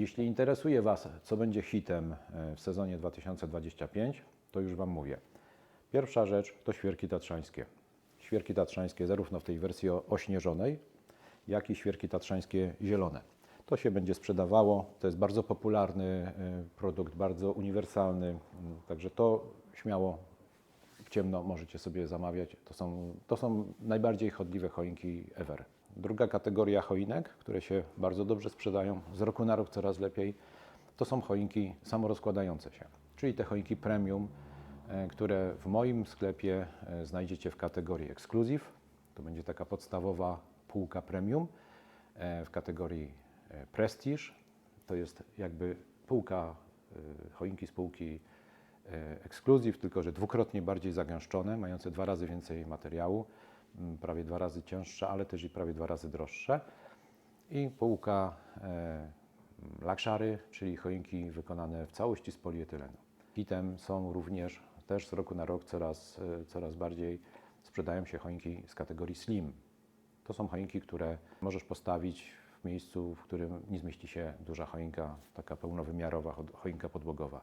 Jeśli interesuje Was, co będzie hitem e, w sezonie 2025, to już Wam mówię. Pierwsza rzecz to świerki tatrzańskie. Świerki tatrzańskie zarówno w tej wersji ośnieżonej, jak i świerki tatrzańskie zielone. To się będzie sprzedawało, to jest bardzo popularny e, produkt, bardzo uniwersalny, m, także to śmiało w ciemno możecie sobie zamawiać. To są, to są najbardziej chodliwe choinki ever. Druga kategoria choinek, które się bardzo dobrze sprzedają, z roku na rok coraz lepiej, to są choinki samorozkładające się, czyli te choinki premium, e, które w moim sklepie e, znajdziecie w kategorii Exclusive. To będzie taka podstawowa półka premium. E, W kategorii Prestige to jest jakby półka choinki z półki e, Exclusive, tylko że dwukrotnie bardziej zagęszczone, mające dwa razy więcej materiału, prawie dwa razy cięższe, ale też i prawie dwa razy droższe. I półka e, Lakshary, czyli choinki wykonane w całości z polietylenu. Hitem są również też z roku na rok coraz, e, coraz bardziej sprzedają się choinki z kategorii slim. To są choinki, które możesz postawić w miejscu, w którym nie zmieści się duża choinka, taka pełnowymiarowa cho- choinka podłogowa.